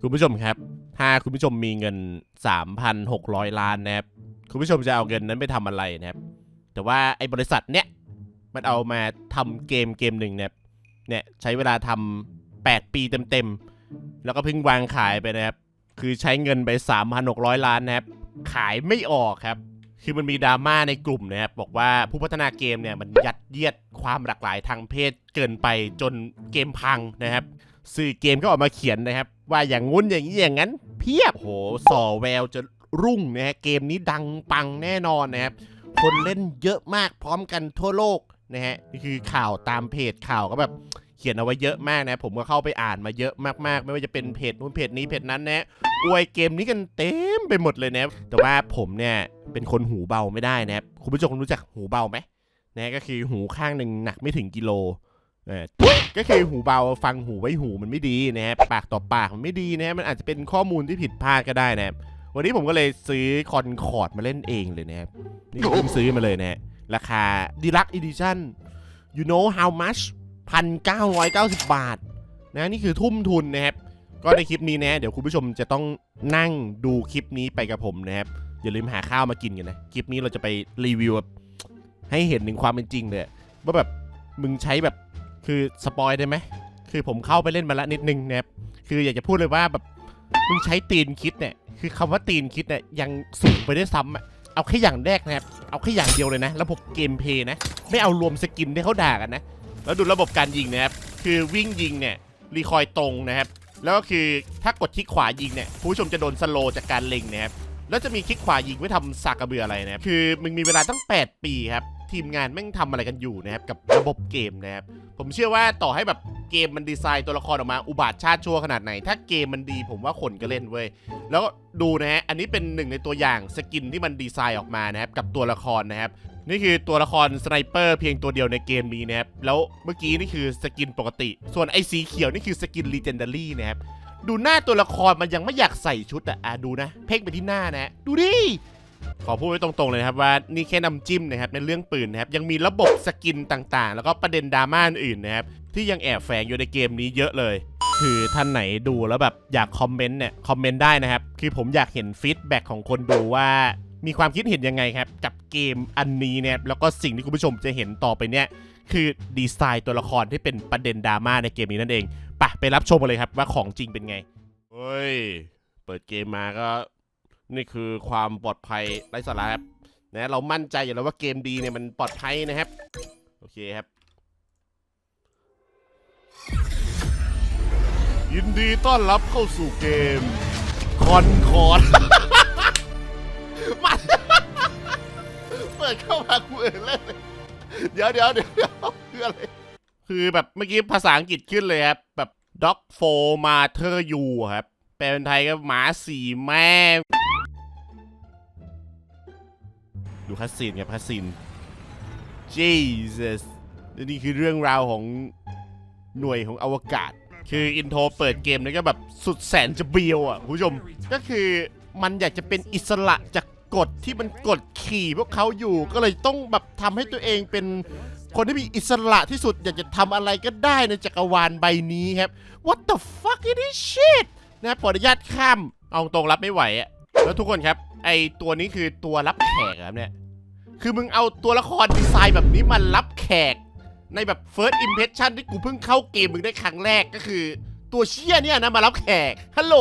คุณผู้ชมครับ ถ้าคุณผู้ชมมีเงิน 3,600 ล้านนะครับ คุณผู้ชมจะเอาเงินนั้นไปทำอะไรนะครับ แต่ว่าไอ้บริษัทเนี้ยมันเอามาทำเกมเกมหนึ่งเนี่ยเนี่ยใช้เวลาทำ8ปีเต็มๆ แล้วก็เพิ่งวางขายไปนะครับ คือใช้เงินไป 3,600 ล้านนะครับ ขายไม่ออกครับ คือมันมีดราม่าในกลุ่มนะครับ บอกว่าผู้พัฒนาเกมเนี่ยมันยัดเยียดความหลากหลายทางเพศเกินไปจนเกมพังนะครับ สื่อเกมก็ออกมาเขียนนะครับ ว่าอย่างงุ้นอย่างนี้อย่างนั้น เพียบโหส่อแววจะรุ่งนะฮะเกมนี้ดังปังแน่นอนนะครับ คนเล่นเยอะมากพร้อมกันทั่วโลกนะฮะนี่คือข่าวตามเพจข่าวก็แบบเขียนเอาไว้เยอะมากนะ ผมก็เข้าไปอ่านมาเยอะมากๆ ไม่ว่าจะเป็นเพจนู้นเพจนี้เพจนั้นนะอวยเกมนี้กันเต็มไปหมดเลยนะแต่ว่าผมเนี่ยเป็นคนหูเบาไม่ได้นะครับคุณผู้ชมรู้จักหูเบาไหมนะก็คือหูข้างหนึ่งหนักไม่ถึงกิโล ก็คือหูเบาฟังหูไว้หูมันไม่ดีนะครับปากต่อปากมันไม่ดีนะฮะมันอาจจะเป็นข้อมูลที่ผิดพลาดก็ได้นะวันนี้ผมก็เลยซื้อคอนคอร์ดมาเล่นเองเลยนะครับนี่เพิ่งซื้อมาเลยนะฮะราคาดีลักอีดิชั่น you know how much 1,990บบาทนะนี่คือทุ่มทุนนะครับ ก็ในคลิปนี้นะเดี๋ยวคุณผู้ชมจะต้องนั่งดูคลิปนี้ไปกับผมนะครับอย่าลืมหาข้าวมากินกันนะคลิปนี้เราจะไปรีวิวให้เห็นถึงความเป็นจริงเลยว่าแบบมึงใช้แบบ คือสปอยได้ไหมคือผมเข้าไปเล่นมาละนิดนึงนะครับคืออยากจะพูดเลยว่าแบบมึงใช้ตีนคิดเนี่ยคือคำว่าตีนคิดเนี่ยยังสูงไปได้ซ้ำอะเอาแค่อย่างแรกนะครับเอาแค่อย่างเดียวเลยนะ ระบบเกมเพย์นะไม่เอารวมสกินที่เขาด่ากันนะแล้วดูระบบการยิงนะครับคือวิ่งยิงเนี่ยรีคอยตรงนะครับแล้วก็คือถ้ากดคลิกขวายิงเนี่ยผู้ชมจะโดนสโลจากการเล็งนะครับ แล้วจะมีคลิกขวายิงไว้ทำสากกระเบืออะไรนะครับคือมึงมีเวลาตั้ง 8 ปีครับทีมงานแม่งทำอะไรกันอยู่นะครับกับระบบเกมนะครับผมเชื่อว่าต่อให้แบบเกมมันดีไซน์ตัวละครออกมาอุบาทชาติชั่วขนาดไหน ถ้าเกมมันดีผมว่าคนก็เล่นเว้ยแล้วดูนะฮะอันนี้เป็นหนึ่งในตัวอย่างสกินที่มันดีไซน์ออกมานะครับกับตัวละครนะครับนี่คือตัวละครสไนเปอร์เพียงตัวเดียวในเกมนี้นะครับแล้วเมื่อกี้นี่คือสกินปกติ ส่วนไอ้สีเขียวนี่คือสกิน Legendary นะครับ ดูหน้าตัวละครมันยังไม่อยากใส่ชุดอะอะดูนะ เพ่งไปที่หน้านะ ดูดิ ขอพูดไว้ตรงๆเลยนะครับว่านี่แค่น้ำจิ้มนะครับในเรื่องปืนนะครับยังมีระบบสกินต่างๆ แล้วก็ประเด็นดราม่าอื่นนะครับที่ยังแอบแฝงอยู่ในเกมนี้เยอะเลย คือท่านไหนดูแล้วแบบอยากคอมเมนต์เนี่ยคอมเมนต์ได้นะครับคือผมอยากเห็นฟีดแบ็กของคนดูว่ามีความคิดเห็นยังไงครับ กับเกมอันนี้เนี่ยแล้วก็สิ่งที่คุณผู้ชมจะเห็นต่อไปเนี่ยคือดีไซน์ตัวละครที่เป็นประเด็นดราม่าในเกมนี้นั่นเอง ปะไปรับชมกันเลยครับว่าของจริงเป็นไง เฮ้ย เปิดเกมมาก็ นี่คือความปลอดภัยไร้สาระครับนะเรามั่นใจอยู่แล้วว่าเกมดีเนี่ยมันปลอดภัยนะครับ โอเคครับ ยินดีต้อนรับเข้าสู่เกม คอนคอร์ดมาเปิดเข้ามากูเออเล่นเลยเดี๋ยวเดี๋ยวเดี๋ยวเดี๋ยวคืออะไร คือแบบเมื่อกี้ภาษาอังกฤษขึ้นเลยครับ แบบ dog for mater you ครับ แปลเป็นไทยก็หมาสีแม่ ดูคัสซีนครับคัสซีน Jesus นี่คือเรื่องราวของหน่วยของอวกาศ คืออินโทรเปิดเกมนี่ก็แบบสุดแสนจะเบียวอะคุณผู้ชม ก็คือมันอยากจะเป็นอิสระจากกฎที่มันกดขี่พวกเขาอยู่ก็เลยต้องแบบทำให้ตัวเองเป็น คนที่มีอิสระที่สุดอยากจะทำอะไรก็ได้ในจักรวาลใบนี้ครับ What the fuck is this shit นะขออนุญาตข้ามเอาตรงรับไม่ไหวอะแล้วทุกคนครับ ไอตัวนี้คือตัวรับแขกครับเนี่ย คือมึงเอาตัวละครดีไซน์แบบนี้มารับแขก ในแบบ first impression ที่กูเพิ่งเข้าเกมมึงได้ครั้งแรกก็คือ ตัวเชี่ยเนี่ยนะมารับแขกฮัลโหล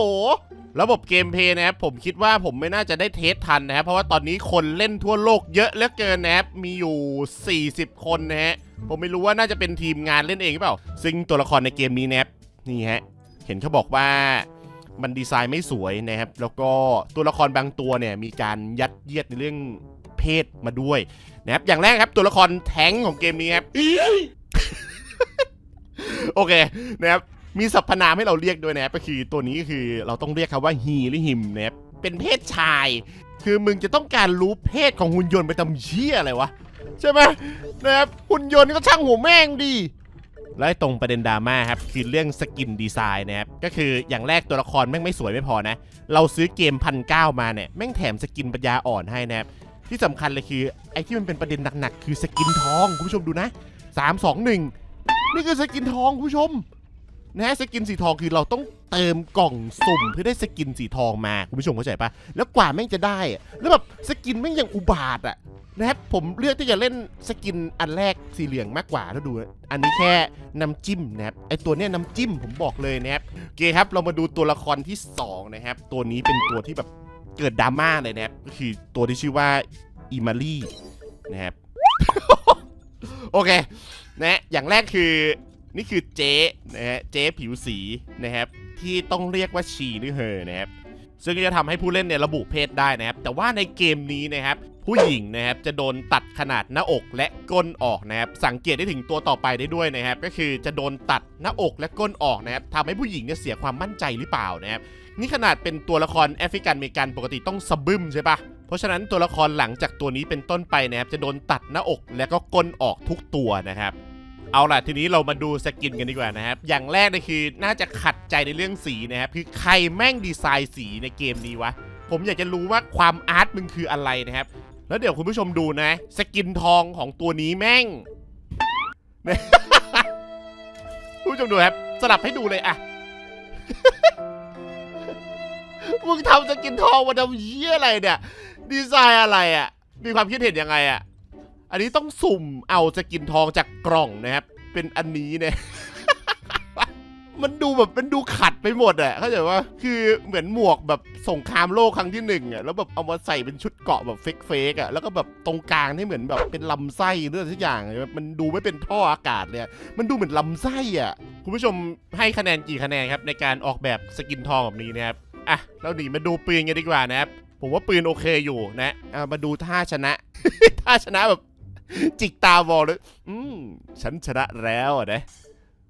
ระบบเกมเพย์นะครับผมคิดว่าผมไม่น่าจะได้เทสทันนะครับเพราะว่าตอนนี้คนเล่นทั่วโลกเยอะเหลือเกินนะครับมีอยู่ 40 คนนะฮะผมไม่รู้ว่าน่าจะเป็นทีมงานเล่นเองหรือเปล่า ซึ่งตัวละครในเกมนี้นะครับนี่ฮะเห็นเขาบอกว่ามันดีไซน์ไม่สวยนะครับ แล้วก็ตัวละครบางตัวเนี่ยมีการยัดเยียดในเรื่องเพศมาด้วยนะครับอย่างแรกครับตัวละครแท้งของเกมนี้ครับโอเคนะครับ มีสรรพนามให้เราเรียกด้วยนะครับก็คือตัวนี้ก็คือเราต้องเรียกเขาว่าฮีหรือฮิมนะครับเป็นเพศชาย คือมึงจะต้องการรู้เพศของหุ่นยนต์ไปทำเชี่ยอะไรวะใช่ไหมนะครับหุ่นยนต์ก็ช่างหัวแม่งดีแล้วตรงประเด็นดราม่าครับคือเรื่องสกินดีไซน์นะครับก็คืออย่างแรกตัวละครแม่งไม่สวยไม่พอนะ เราซื้อเกมพันเมาเนี่ยแม่งแถมสกินปัญญาอ่อนให้นะครับที่สำคัญเลยคือไอ้ที่มันเป็นประเด็นหนักๆคือสกินทองคุณผู้ชมดูนะ 3 2 1 นี่คือสกินทองคุณผู้ชม นะฮะสกินสีทองคือเราต้องเติมกล่องสุ่มเพื่อได้สกินสีทองมาคุณผู้ชมเข้าใจปะแล้วกว่าแม่งจะได้อะแล้วแบบสกินแม่งยังอุบาทอะนะครับผมเลือกที่จะเล่นสกินอันแรกสีเหลืองมากกว่าแล้วดู อันนี้แค่น้ำจิ้มนะครับไอตัวเนี้ยน้ำจิ้มผมบอกเลยนะครับโอเคครับเรามาดูตัวละครที่สองนะครับตัวนี้เป็นตัวที่แบบเกิดดราม่าเลยนะครับก็คือตัวที่ชื่อว่าอิมารีนะครับโอเคนะอย่างแรกคือ นี่คือเจ๊นะฮะเจ๊ผิวสีนะครับที่ต้องเรียกว่าชีหรือเฮอนะครับซึ่งจะทำให้ผู้เล่นเนี่ยระบุเพศได้นะครับ แต่ว่าในเกมนี้นะครับผู้หญิงนะครับจะโดนตัดขนาดหน้าอกและก้นออกนะครับ สังเกตได้ถึงตัวต่อไปได้ด้วยนะครับ ก็คือจะโดนตัดหน้าอกและก้นออกนะครับทำให้ผู้หญิงเนี่ยเสียความมั่นใจหรือเปล่านะครับนี่ขนาดเป็นตัวละครแอฟริกันเมกันปกติต้องสะบึ้มใช่ปะเพราะฉะนั้นตัวละครหลังจากตัวนี้เป็นต้นไปนะครับจะโดนตัดหน้าอกและก็ก้นออกทุกตัวนะครับ เอาล่ะทีนี้เรามาดูสกินกันดีกว่านะครับ อย่างแรกเลยคือน่าจะขัดใจในเรื่องสีนะครับ คือใครแม่งดีไซน์สีในเกมนี้วะ ผมอยากจะรู้ว่าความอาร์ตมึงคืออะไรนะครับ แล้วเดี๋ยวคุณผู้ชมดูนะ สกินทองของตัวนี้แม่งคุณผู้ชมดูครับ สลับให้ดูเลยอะมึงทำสกินทองมาทำเยี่ยอะไรเนี่ย ดีไซน์อะไรอะมีความคิดเห็นยังไงอะ อันนี้ต้องสุ่มเอาสกินทองจากกล่องนะครับ เป็นอันนี้เนี่ย มันดูแบบมันดูขัดไปหมดอะเข้าใจว่าคือเหมือนหมวกแบบสงครามโลกครั้งที่หนึ่งอะแล้วแบบเอามาใส่เป็นชุดเกาะแบบเฟกเฟกๆอะแล้วก็แบบตรงกลางนี่เหมือนแบบเป็นลำไส้หรืออะไรสักอย่างมันดูไม่เป็นท่ออากาศเลยมันดูเหมือนลำไส้อะคุณผู้ชมให้คะแนนกี่คะแนนครับในการออกแบบสกินทองแบบนี้นะครับอะเราหนีมาดูปืนกันดีกว่านะครับผมว่าปืนโอเคอยู่นะะมาดูท่าชนะ ท่าชนะแบบ จิกตาบอลเลยอืมฉันชนะแล้วอะนะ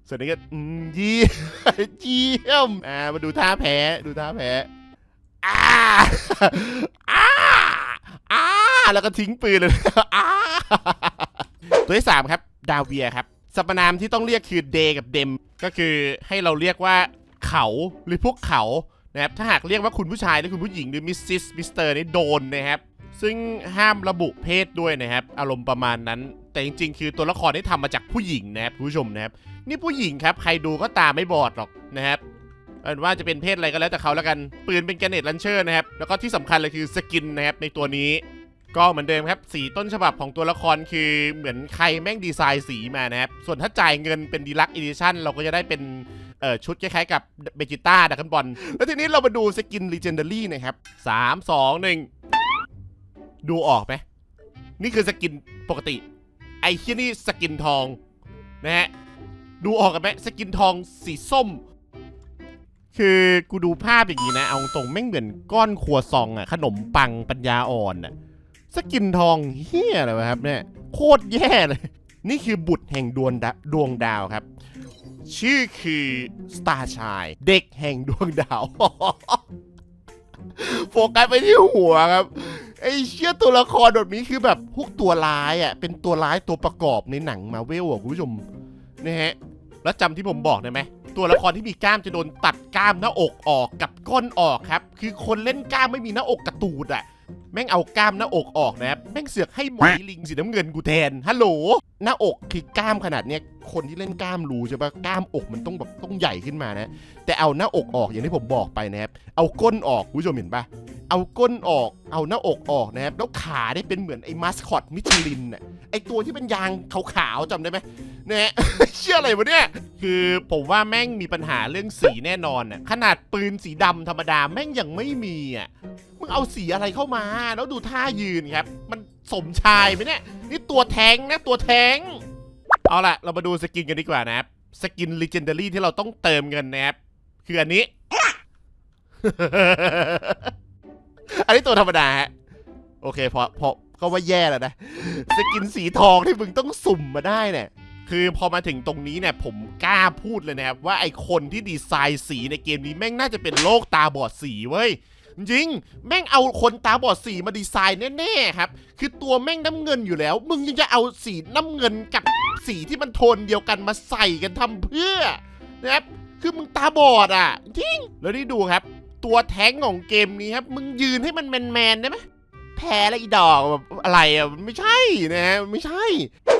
ส่วนนี้ก็อืมเยี่ยมเยี่ยมอ่ามาดูท่าแพ้ดูท่าแพ้อ้าอ้าอ้าแล้วก็ทิ้งปืนเลยอ้าตัวที่สามครับ ดาเวียครับสรรพนามที่ต้องเรียกคือเดกับเดมก็คือให้เราเรียกว่าเขาหรือพวกเขานะครับถ้าหากเรียกว่าคุณผู้ชายหรือคุณผู้หญิงหรือมิสซิสมิสเตอร์นี่โดนนะครับ ซึ่งห้ามระบุเพศด้วยนะครับ อารมณ์ประมาณนั้น แต่จริง ๆ คือตัวละครที่ทำมาจากผู้หญิงนะครับผู้ชมนะครับ นี่ผู้หญิงครับ ใครดูก็ตาไม่บอดหรอกนะครับเอาเป็นว่าจะเป็นเพศอะไรก็แล้วแต่เขาแล้วกัน ปืนเป็นแกรเนตลันเชอร์นะครับ แล้วก็ที่สำคัญเลยคือสกินนะครับในตัวนี้ ก็เหมือนเดิมครับ สีต้นฉบับของตัวละครคือเหมือนใครแม่งดีไซน์สีมานะครับ ส่วนถ้าจ่ายเงินเป็นดีลักอีดิชั่นเราก็จะได้เป็นเออชุดคล้ายๆกับเบจิต้าดักกันบอลแล้วทีนี้เรามาดูสกิน Legendary นะครับสามสองหนึ่ง ดูออกไหมนี่คือสกินปกติ ไอ้ที่นี่สกินทองนะฮะดูออกกันไหมสกินทองสีส้ม คือกูดูภาพอย่างนี้นะ เอาตรงแม่งเหมือนก้อนครัวซองอะขนมปังปัญญาอ่อนอะสกินทองเฮี้ยอะไรวะครับเนี่ยโคตรแย่เลย นี่คือบุตรแห่งดวงดาดวงดาวครับ ชื่อคือสตาร์ชาย เด็กแห่งดวงดาว โฟกัสไปที่หัวครับไอ้เชี่ยตัวละครแบบนี้คือแบบพวกตัวร้ายอะเป็นตัวร้ายตัวประกอบในหนังมาเวลอะคุณผู้ชมนะฮะแล้วจำที่ผมบอกได้ไหมตัวละครที่มีกล้ามจะโดนตัดกล้ามหน้าอกออกกับก้นออกครับ คือคนเล่นกล้ามไม่มีหน้าอกกระตูดอะ แม่งเอากล้ามหน้าอกออกนะครับแม่งเสือกให้หมอยลิงสีน้ำเงินกูแทนฮัลโหลหน้าอกคือกล้ามขนาดเนี้ยคนที่เล่นกล้ามรู้ใช่ปะกล้ามอกมันต้องแบบต้องใหญ่ขึ้นมานะ แต่เอาหน้าอกออกอย่างที่ผมบอกไปนะครับเอาก้นออกคุณผู้ชมเห็นปะเอาก้นออกเอาหน้าอกออกนะครับแล้วขาได้เป็นเหมือนไอ้มาสคอตมิชลินน่ะไอ้ตัวที่เป็นยางขาวๆจำได้ไหม นะเชื่ออะไรวะเนี่ย คือผมว่าแม่งมีปัญหาเรื่องสีแน่นอนน่ะขนาดปืนสีดำธรรมดาแม่งยังไม่มีอะมึงเอาสีอะไรเข้ามา แล้วดูท่ายืนครับ มันสมชายไหมเนี่ย นี่ตัวแทงนะตัวแทง เอาล่ะ เรามาดูสกินกันดีกว่านะครับสกิน Legendary ที่เราต้องเติมเงินนะครับคืออันนี้ อันนี้ตัวธรรมดาฮะโอเคพอพอก็ว่าแย่แล้วนะ สกินสีทองที่มึงต้องสุ่มมาได้เนี่ย คือพอมาถึงตรงนี้เนี่ยผมกล้าพูดเลยนะครับว่าไอคนที่ดีไซน์สีในเกมนี้แม่งน่าจะเป็นโลกตาบอดสีเว้ยจริง แม่งเอาคนตาบอดสีมาดีไซน์แน่ๆครับ คือตัวแม่งน้ำเงินอยู่แล้ว มึงยังจะเอาสีน้ำเงินกับสีที่มันโทนเดียวกันมาใส่กันทำเพื่อนะครับคือมึงตาบอดอะจริงแล้วนี่ดูครับ ตัวแท้งของเกมนี้ครับ มึงยืนให้มันแมนๆได้ไหม แพ้แล้วอีดอกแบบอะไรอะไม่ใช่นะฮะไม่ใช่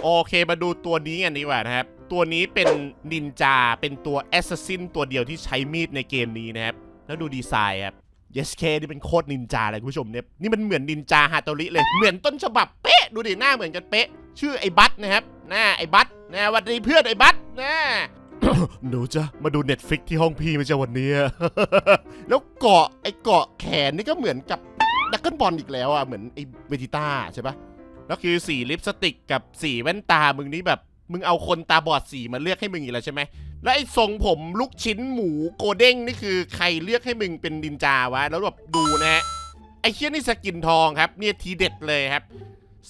โอเคมาดูตัวนี้กันดีกว่านะครับ ตัวนี้เป็นนินจาเป็นตัวแอสซัสซินตัวเดียวที่ใช้มีดในเกมนี้นะครับ แล้วดูดีไซน์ครับ YesK นี่เป็นโคตรนินจาเลยคุณผู้ชมเนี่ยนี่มันเหมือนนินจาฮาโตริเลยเหมือนต้นฉบับเป๊ะดูดิหน้าเหมือนกันเป๊ะ ชื่อไอ้บัตนะครับหน้าไอ้บัตนะวันดีเพื่อนไอ้บัตนะหนูจะมาดู Netflix ที่ห้องพี่ไม่ใช่วันนี้ แล้วเกาะไอ้เกาะแขนนี่ก็เหมือนกับ ดักเกิลบอลอีกแล้วอะ เหมือนไอ้เวจิต้าใช่ปะแล้วคือสีลิปสติกกับสีแว่นตามึงนี่แบบ มึงเอาคนตาบอดสีมาเลือกให้มึงอีกแล้วใช่ไหม แล้วไอ้ทรงผมลูกชิ้นหมูโกเด้งนี่คือใครเลือกให้มึงเป็นดินจาวะ แล้วแบบดูนะฮะ ไอ้เชี่ยนี่สกินทองครับ เนี่ยทีเด็ดเลยครับ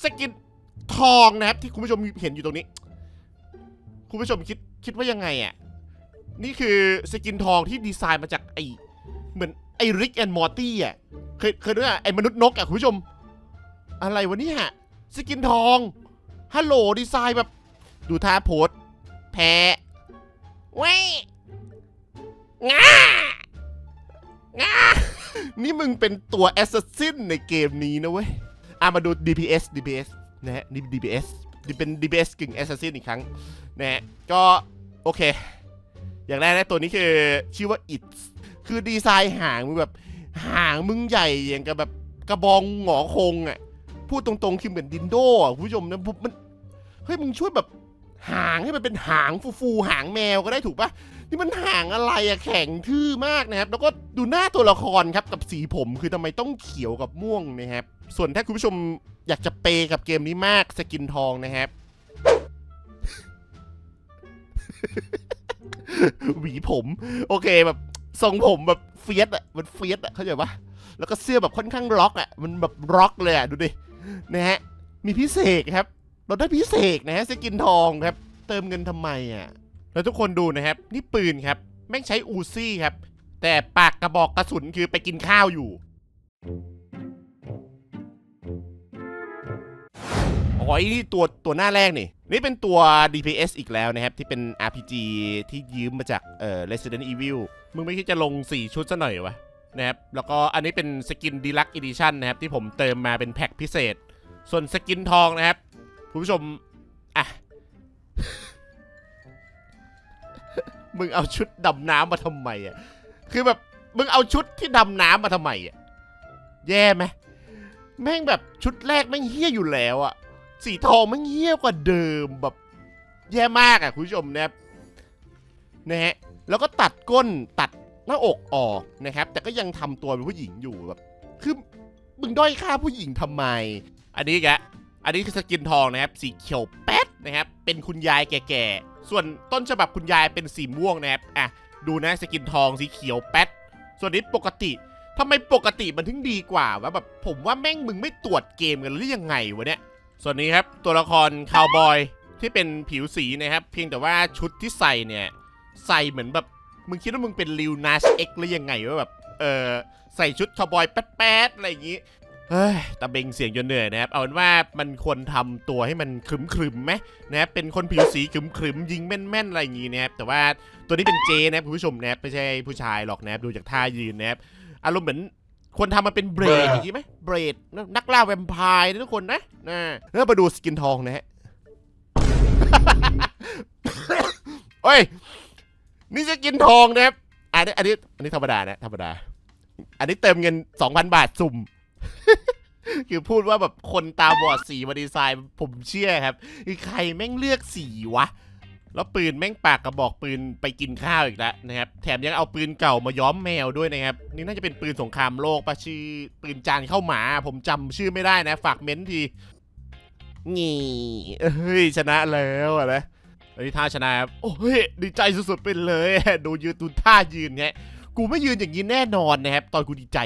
สกินทองนะครับที่คุณผู้ชมเห็นอยู่ตรงนี้ คุณผู้ชมคิดคิดว่ายังไงอะ นี่คือสกินทองที่ดีไซน์มาจากไอเหมือน ไอริกแอนมอร์ตี้อะเคยเคยดูอะไอมนุษย์นกอะคุณผู้ชม อะไรวะเนี่ยสกินทองฮัลโหลดีไซน์แบบ ดูท่าโพสแพ้เว้ยงางานี่มึงเป็นตัวแอสซัสซินในเกมนี้นะเว้ยอะมาดู DPS DPS นะฮะนี่ DPS นี่เป็น DPS กึ่งแอสซัสซินอีกครั้งนะฮะก็โอเค อย่างแรกนะตัวนี้คือชื่อว่า it คือดีไซน์หางมึงแบบหางมึงใหญ่อย่างกับแบบกระบองหงอคงอะพูดตรงๆคือเหมือนดินโดอะคุณผู้ชมนะมันเฮ้ยมึงช่วยแบบหางให้มันเป็นหางฟูๆหางแมวก็ได้ถูกปะนี่มันหางอะไรอะแข็งทื่อมากนะครับ แล้วก็ดูหน้าตัวละครครับกับสีผมคือทำไมต้องเขียวกับม่วงนะครับ ส่วนถ้าคุณผู้ชมอยากจะเปย์กับเกมนี้มากสกินทองนะครับหวีผม โอเคแบบ ทรงผมแบบเฟียสอะมันเฟียสอะเข้าใจปะแล้วก็เสื้อแบบค่อนข้างล็อกอะมันแบบล็อกเลยอะดูดินะฮะมีพิเศษครับ เราได้พิเศษนะฮะสกินทองครับ เติมเงินทำไมอะแล้วทุกคนดูนะครับ นี่ปืนครับแม่งใช้อูซี่ครับ แต่ปากกระบอกกระสุนคือไปกินข้าวอยู่ อ๋อนี่ตัวตัวหน้าแรกนี่ นี่เป็นตัว DPS อีกแล้วนะครับ ที่เป็น RPG ที่ยืมมาจากเอ่อ Resident Evil มึงไม่คิดจะลง 4 ชุดซะหน่อยวะนะครับแล้วก็อันนี้เป็นสกิน Deluxe Edition นะครับ ที่ผมเติมมาเป็นแพ็คพิเศษ ส่วนสกินทองนะครับ คุณผู้ชม อะ มึงเอาชุดดำน้ำมาทำไมอะ คือแบบ มึงเอาชุดที่ดำน้ำมาทำไมอะ แย่ไหมแม่งแบบชุดแรกแม่งเฮี้ยอยู่แล้วอะ สีทองแม่งเฮี้ยกว่าเดิมแบบแย่มากอะคุณผู้ชมนะครับนะฮะแล้วก็ตัดก้นตัดหน้าอกออกนะครับ แต่ก็ยังทำตัวเป็นผู้หญิงอยู่แบบคือมึงด้อยค่าผู้หญิงทำไม อันนี้แกอันนี้คือสกินทองนะครับ สีเขียวแป๊ดนะครับ เป็นคุณยายแก่ๆ ส่วนต้นฉบับคุณยายเป็นสีม่วงนะครับอะดูนะสกินทองสีเขียวแป๊ดส่วนนี้ปกติทำไมปกติมันถึงดีกว่าวะแบบผมว่าแม่งมึงไม่ตรวจเกมกันหรือยังไงวะเนี่ย ส่วนนี้ครับตัวละครคาวบอยที่เป็นผิวสีนะครับ เพียงแต่ว่าชุดที่ใส่เนี่ยใส่เหมือนแบบมึงคิดว่ามึงเป็นลิวนัสเอ็กหรือยังไงวะแบบเออใส่ชุดคาวบอยแป๊ดๆอะไรอย่างงี้เฮ้ยตะเบงเสียงจนเหนื่อยนะครับ เอาเป็นว่ามันควรทำตัวให้มันขรึมขรึมๆไหมนะครับ เป็นคนผิวสีขรึมขรึมๆยิงแม่นๆอะไรอย่างงี้นะครับ แต่ว่าตัวนี้เป็นเจนะครับผู้ชมนะครับไม่ใช่ผู้ชายหรอกนะครับ ดูจากท่ายืนนะครับ อารมณ์เหมือน ควรทำมาเป็นเบรดอย่างงี้ไหมเบรดนักล่าแวมไพร์นะทุกคนนะนะแล้วมาดูสกินทองนะฮะโอ้ยนี่สกินทองนะครับอันนี้อันนี้อันนี้ธรรมดานะธรรมดา อันนี้เติมเงิน 2,000 บาทสุ่ม คือพูดว่าแบบคนตาบอดสีมาดีไซน์ ผมเชื่อครับ คือใครแม่งเลือกสีวะ แล้วปืนแม่งปากกระบอกปืนไปกินข้าวอีกแล้วนะครับ แถมยังเอาปืนเก่ามาย้อมแมวด้วยนะครับ นี่น่าจะเป็นปืนสงครามโลกปะชื่อปืนจานเข้าหมา ผมจำชื่อไม่ได้นะ ฝากเม้นทีนี่เฮ้ยชนะแล้วอะนะอันนี้ท่าชนะครับโอ้ยดีใจสุดๆไปเลย ดูยืนดูท่ายืนเนี่ยกูไม่ยืนอย่างนี้แน่นอนนะครับ ตอนกูดีใจ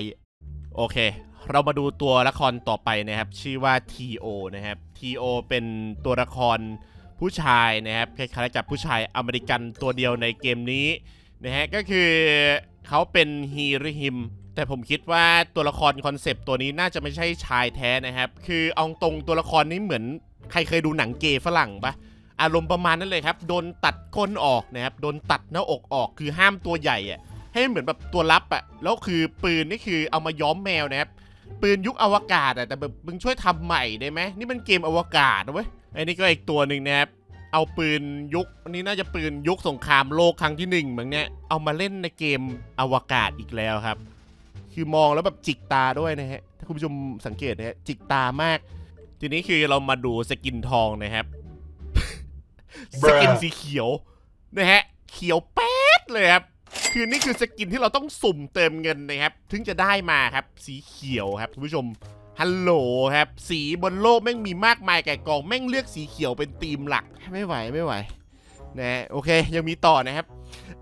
โอเค เรามาดูตัวละครต่อไปนะครับ ชื่อว่า T.O นะครับ T.O เป็นตัวละคร ผู้ชายนะครับคล้ายๆกับผู้ชายอเมริกันตัวเดียวในเกมนี้นะฮะก็คือเขาเป็นฮีรือฮิมแต่ผมคิดว่าตัวละครคอนเซปต์ตัวนี้น่าจะไม่ใช่ชายแท้นะครับ คือเอาตรงตัวละครนี้เหมือนใครเคยดูหนังเกย์ฝรั่งปะอารมณ์ประมาณนั้นเลยครับ โดนตัดก้นออกนะครับ โดนตัดหน้าอกออก คือห้ามตัวใหญ่อะให้เหมือนแบบตัวลับอะแล้วคือปืนนี่คือเอามาย้อมแมวนะครับ ปืนยุคอวกาศอะแต่แบบมึงช่วยทำใหม่ได้ไหมนี่มันเกมอวกาศนะเว้ย ไอ้นี่ก็อีกตัวหนึ่งนะครับ เอาปืนยุคอันนี้น่าจะปืนยุคสงครามโลกครั้งที่หนึ่งเหมือนเนี้ย เอามาเล่นในเกมอวกาศอีกแล้วครับ คือมองแล้วแบบจิกตาด้วยนะฮะ ถ้าคุณผู้ชมสังเกตนะฮะจิกตามาก ทีนี้คือเรามาดูสกินทองนะครับ สกินสีเขียวนะฮะ เขียวแป๊ดเลยครับ คือนี่คือสกินที่เราต้องสุ่มเติมเงินนะครับ ถึงจะได้มาครับ สีเขียวครับคุณผู้ชม ฮัลโหลครับ สีบนโลกแม่งมีมากมายแก่กองแม่งเลือกสีเขียวเป็นธีมหลักไม่ไหวไม่ไหวนะฮะโอเค ยังมีต่อนะครับ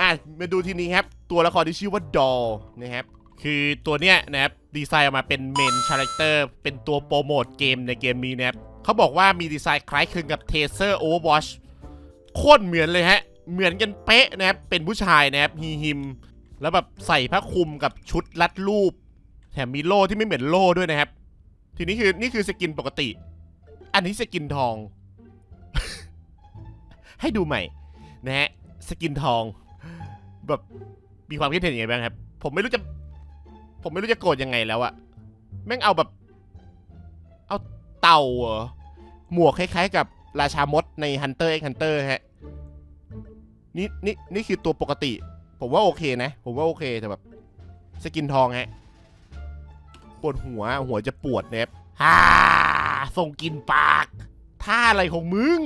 อะมาดูทีนี้ครับ ตัวละครที่ชื่อว่าดอลนะครับ คือตัวเนี้ยนะครับดีไซน์ออกมาเป็นเมนคาแรคเตอร์เป็นตัวโปรโมทเกมในเกมนี้นะครับเขาบอกว่ามีดีไซน์คล้ายคลึงกับเทเซอร์โอเวอร์วอชโคตรเหมือนเลยฮะ เหมือนกันเป๊ะนะครับ เป็นผู้ชายนะครับฮีฮิม แล้วแบบใส่ผ้าคลุมกับชุดรัดรูป แถมมีโล่ที่ไม่เหมือนโล่ด้วยนะครับ ทีนี้คือนี่คือสกินปกติ อันนี้สกินทอง ให้ดูใหม่นะฮะสกินทองแบบมีความคิดเห็นยังไงบ้างครับ ผมไม่รู้จะ ผมไม่รู้จะโกรธยังไงแล้วอะแม่งเอาแบบ เอาเต่าเหรอหมวกคล้ายๆ กับราชามดใน Hunter x Hunter ฮะนี่นี่นี่คือตัวปกติ ผมว่าโอเคนะ ผมว่าโอเคแต่แบบ สกินทองฮะ ปวดหัว หัวจะปวดเน็บฮ่าส่งกินปาก ท่าอะไรของมึง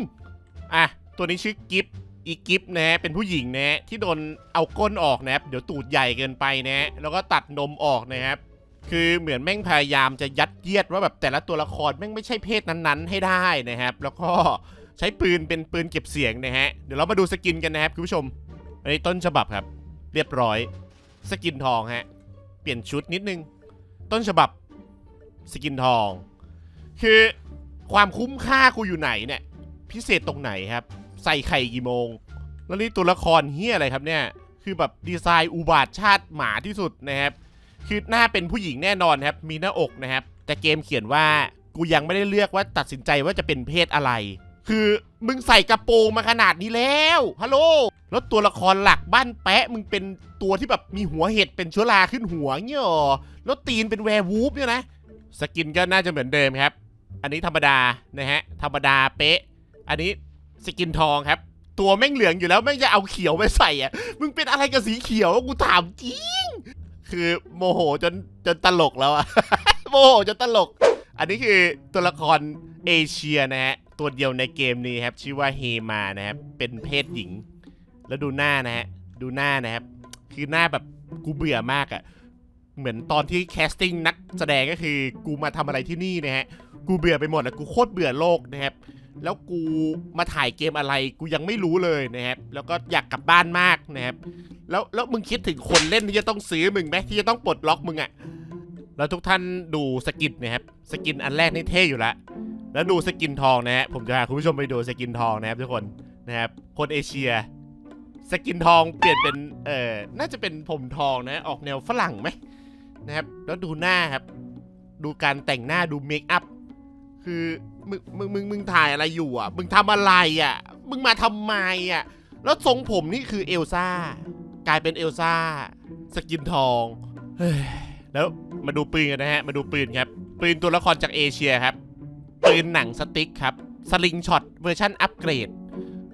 อะ ตัวนี้ชื่อกิฟอีกิฟนะฮะเป็นผู้หญิงนะฮะที่โดนเอาก้นออกนะครับ เดี๋ยวตูดใหญ่เกินไปนะ แล้วก็ตัดนมออกนะครับ คือเหมือนแม่งพยายามจะยัดเยียดว่าแบบแต่ละตัวละครแม่งไม่ใช่เพศนั้นๆ ให้ได้นะครับ แล้วก็ใช้ปืนเป็นปืนเก็บเสียงนะฮะ เดี๋ยวเรามาดูสกินกันนะครับคุณผู้ชม อันนี้ต้นฉบับครับ เรียบร้อย สกินทองฮะ เปลี่ยนชุดนิดนึง ต้นฉบับสกินทอง คือความคุ้มค่ากูอยู่ไหนเนี่ย พิเศษตรงไหนครับ ใส่ไข่กี่โมง แล้วนี่ตัวละครเฮียอะไรครับเนี่ย คือแบบดีไซน์อุบาทชาติหมาที่สุดนะครับ คือหน้าเป็นผู้หญิงแน่นอนครับ มีหน้าอกนะครับ แต่เกมเขียนว่ากูยังไม่ได้เลือกว่าตัดสินใจว่าจะเป็นเพศอะไร คือมึงใส่กระโปรงมาขนาดนี้แล้วฮัลโหล แล้วตัวละครหลักบ้านแปะมึงเป็นตัวที่แบบมีหัวเห็ดเป็นเชื้อราขึ้นหัวเงี้ยหรอแล้วตีนเป็นแวร์วูฟเนี่ยนะสกินก็น่าจะเหมือนเดิมครับ อันนี้ธรรมดานะฮะธรรมดาเป๊ะ อันนี้สกินทองครับ ตัวแม่งเหลืองอยู่แล้วแม่งจะเอาเขียวไปใส่อะมึงเป็นอะไรกับสีเขียวกูถามจริงคือโมโหจนจนตลกแล้วอะโมโหจนตลก อันนี้คือตัวละครเอเชียนะฮะตัวเดียวในเกมนี้ครับ ชื่อว่าเฮมานะครับเป็นเพศหญิง แล้วดูหน้านะฮะ ดูหน้านะครับ คือหน้าแบบกูเบื่อมากอะเหมือนตอนที่แคสติ้งนักแสดงก็คือกูมาทำอะไรที่นี่นะฮะ กูเบื่อไปหมดอะกูโคตรเบื่อโลกนะครับ แล้วกูมาถ่ายเกมอะไรกูยังไม่รู้เลยนะครับ แล้วก็อยากกลับบ้านมากนะครับ แล้วแล้วมึงคิดถึงคนเล่นที่จะต้องซื้อมึงไหมที่จะต้องปลดล็อกมึงอะแล้วทุกท่านดูสกินนะครับ สกินอันแรกนี่เท่อยู่ล้วแล้วดูสกินทองนะฮะ ผมจะพาคุณผู้ชมไปดูสกินทองนะครับทุกคนนะครับคนเอเชีย สกินทองเปลี่ยนเป็นเอ่อน่าจะเป็นผมทองนะออกแนวฝรั่งไหมนะครับ แล้วดูหน้าครับ ดูการแต่งหน้าดูเมคอัพคือมึงมึงมึงมึงถ่ายอะไรอยู่อะ มึงทำอะไรอะ มึงมาทำไมอะ แล้วทรงผมนี่คือเอลซ่ากลายเป็นเอลซ่าสกินทองเฮ้ยแล้วมาดูปืนกันนะฮะ มาดูปืนครับ ปืนตัวละครจากเอเชียครับ ปืนหนังสติ๊กครับ สลิงช็อตเวอร์ชั่นอัปเกรด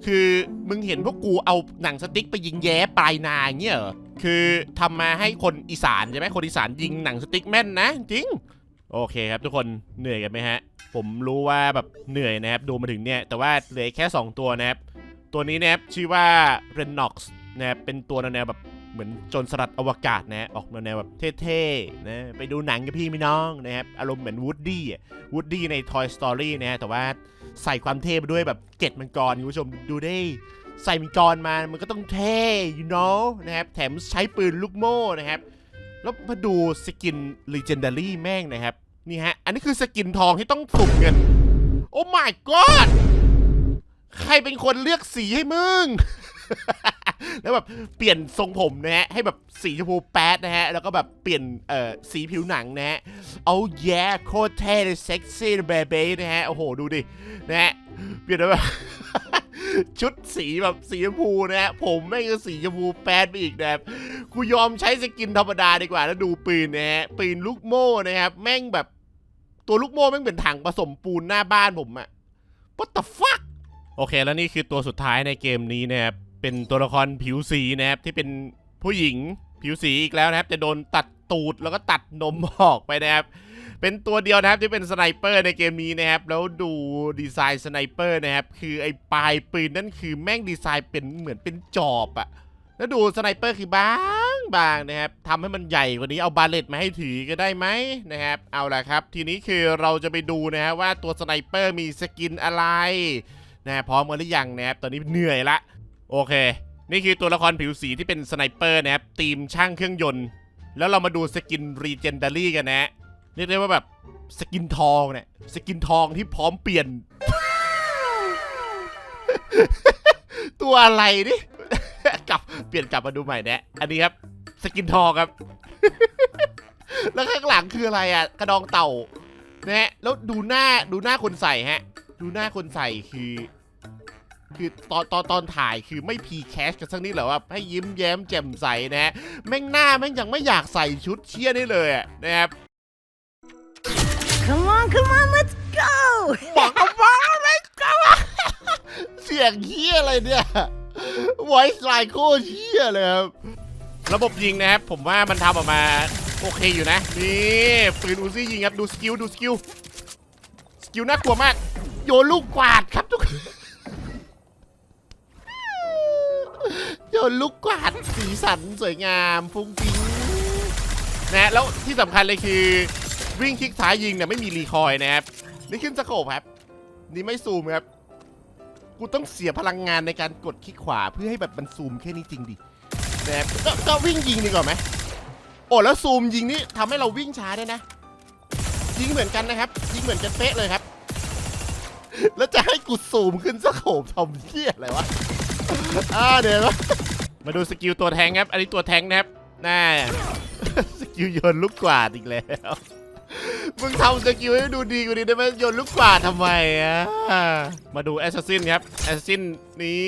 คือมึงเห็นพวกกูเอาหนังสติ๊กไปยิงแย้ปลายนาอย่างเงี้ยเหรอคือทำมาให้คนอีสานใช่ไหมคนอีสานยิงหนังสติ๊กแม่นนะ จริง โอเคครับทุกคนเหนื่อยกันไหมฮะ ผมรู้ว่าแบบเหนื่อยนะครับ ดูมาถึงเนี่ย แต่ว่าเหลือแค่ 2 ตัวนะครับ ตัวนี้นะครับชื่อว่า r e n o x นะครับเป็นตัวแนวแบบเหมือนจรสลัดอวกาศนะฮะออกแนวแบบเท่ๆนะไปดูหนังกับพี่พี่น้องนะครับ อารมณ์เหมือนวูดดี้วูดดี้ใน Toy Story นะฮะแต่ว่า ใส่ความเท่ไปด้วยแบบเกล็ดมังกรคุณผู้ชมดูได้ใส่มังกรมา มันก็ต้องเท่ you know นะครับ แถมใช้ปืนลูกโม่นะครับ แล้วมาดูสกิน Legendary แม่งนะครับ นี่ฮะ อันนี้คือสกินทองที่ต้องสุ่มเงิน โอ้ my god ใครเป็นคนเลือกสีให้มึง แล้วแบบเปลี่ยนทรงผมนะฮะให้แบบสีชมพูแป๊ดนะฮะแล้วก็แบบเปลี่ยนเอ่อสีผิวหนังนะฮะเอาแย่โคตรเท่เลยเซ็กซี่เบเบ้นะฮะโอ้โหดูดินะฮะเปลี่ยนแบบชุดสีแบบสีชมพูนะฮะผมแม่งก็สีชมพูแป๊ดไปอีกนะครับกูยอมใช้สกินธรรมดาดีกว่า แล้วดูปืนนะฮะปืนลูกโม่นะครับ แม่งแบบ ตัวลูกโม่แม่งเป็นถังผสมปูนหน้าบ้านผมอะ what the fuck โอเค แล้วนี่คือตัวสุดท้ายในเกมนี้นะครับ เป็นตัวละครผิวสีนะครับที่เป็นผู้หญิงผิวสีอีกแล้วนะครับ จะโดนตัดตูดแล้วก็ตัดนมออกไปนะครับ เป็นตัวเดียวนะครับที่เป็นสไนเปอร์ในเกมนี้นะครับ แล้วดูดีไซน์สไนเปอร์นะครับ คือไอ้ปลายปืนนั่นคือแม่งดีไซน์เป็นเหมือนเป็นจอบอะแล้วดูสไนเปอร์คือบางบางนะครับทำให้มันใหญ่กว่านี้เอาบาเลตมาให้ถือก็ได้ไหมนะครับ เอาละครับ ทีนี้คือเราจะไปดูนะฮะว่าตัวสไนเปอร์มีสกินอะไรนะพร้อมกันหรือยังนะครับตอนนี้เหนื่อยละ โอเค นี่คือตัวละครผิวสีที่เป็นสไนเปอร์นะครับทีมช่างเครื่องยนต์ แล้วเรามาดูสกินรีเจนดารี่กันนะฮะเรียกได้ว่าแบบสกินทองเนี่ยสกินทองที่พร้อมเปลี่ยน ตัวอะไรนี่ กลับเปลี่ยนกลับมาดูใหม่นะอันนี้ครับสกินทองครับ แล้วข้างหลังคืออะไรอะ กระดองเต่านะฮะแล้วดูหน้าดูหน้าคนใส่ฮะ ดูหน้าคนใส่คือ คือตอนตอนตอนถ่ายคือไม่พีแคชกันสักนิดเหรอว่าให้ยิ้มแย้มแจ่มใสนะฮะแม่งหน้าแม่งยังไม่อยากใส่ชุดเชี่ยนี่เลยอะนะครับ Come on, come on, let's go! บอกกับว่าอะไรกันวะเสียงเฮี้ยอะไรเนี่ย voice line โคตรเฮี้ยเลยครับระบบยิงนะครับ ผมว่ามันทำออกมาโอเคอยู่นะ นี่ปืนอูซี่ยิงครับ ดูสกิล ดูสกิล สกิลน่ากลัวมาก โยนลูกกวาดครับทุกคน โยนลูกกวาดสีสันสวยงามฟุ้งฟิ้งนะแล้วที่สำคัญเลยคือวิ่งคลิกซ้ายยิงเนี่ยไม่มีรีคอยล์นะครับนี่ขึ้นสโคปครับ นี่ไม่ซูมครับ กูต้องเสียพลังงานในการกดคลิกขวาเพื่อให้แบบมันซูมแค่นี้จริงดินะครับก็ก็วิ่งยิงดีกว่าไหมโอ้แล้วซูมยิงนี่ทำให้เราวิ่งช้าได้นะ ยิงเหมือนกันนะครับ ยิงเหมือนกันเป๊ะเลยครับ แล้วจะให้กูซูมขึ้นสโคปทำเหี้ยอะไรวะอ่าเดี๋ยวนะ มาดูสกิลตัวแทงครับ อันนี้ตัวแทงนะครับน่าสกิลโยนลูกกวาดอีกแล้วมึงทำสกิลให้ดูดีกว่านี้ได้ไหมโยนลูกกวาดทำไมอะมาดูแอสซัสซินครับแอสซัสซินนี่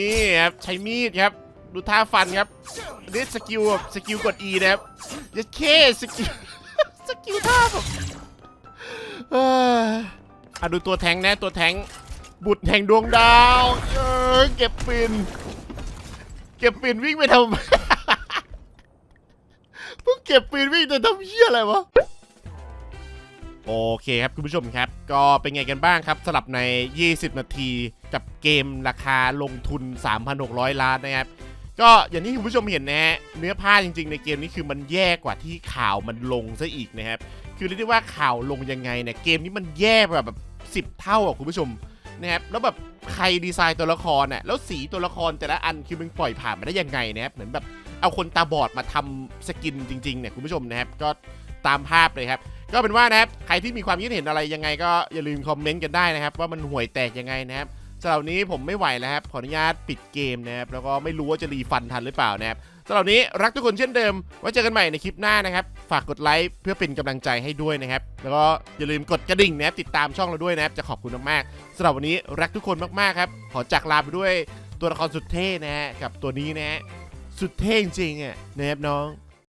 ครับใช้มีดครับ ดูท่าฟันครับนี่สกิลแบบสกิลกด E นะครับยัดเคสกิลสกิลท่าแบบอะดูตัวแทงนะตัวแทงบุตรแห่งดวงดาว เออเก็บปืน เก็บปืนวิ่งไปทำไมพวกเก็บปืนวิ่งจะทำเหี้ยอะไรวะ โอเคครับคุณผู้ชมครับ ก็เป็นไงกันบ้างครับสำหรับใน 20 นาทีกับเกมราคาลงทุน 3,600 ล้านนะครับ ก็อย่างที่คุณผู้ชมเห็นนะฮะเนื้อผ้าจริงๆ ในเกมนี้คือมันแย่กว่าที่ข่าวมันลงซะอีกนะครับ คือเรียกได้ว่าข่าวลงยังไงเนี่ยเกมนี้มันแย่แบบแบบ10เท่าอะคุณผู้ชม นะครับแล้วแบบใครดีไซน์ตัวละครน่ะแล้วสีตัวละครแต่ละอันคือมึงปล่อยผ่านมาได้ยังไงนะครับเหมือนแบบเอาคนตาบอดมาทำสกินจริงๆเนี่ยคุณผู้ชมนะครับก็ตามภาพเลยครับ ก็เป็นว่านะครับใครที่มีความคิดเห็นอะไรยังไงก็อย่าลืมคอมเมนต์กันได้นะครับ ว่ามันห่วยแตกยังไงนะครับสำหรับนี้ผมไม่ไหวแล้วครับขออนุญาตปิดเกมนะครับแล้วก็ไม่รู้ว่าจะรีฟันทันหรือเปล่านะครับ สำหรับนนี้รักทุกคนเช่นเดิม ไว้เจอกันใหม่ในคลิปหน้านะครับ ฝากกดไลค์เพื่อเป็นกำลังใจให้ด้วยนะครับ แล้วก็อย่าลืมกดกระดิ่งนะครับติดตามช่องเราด้วยนะครับ จะขอบคุณมากๆสำหรับวันนี้รักทุกคนมากๆครับ ขอจากลาไปด้วยตัวละครสุดเท่นะฮะกับตัวนี้นะฮะสุดเท่จริงๆอะนะครับน้อง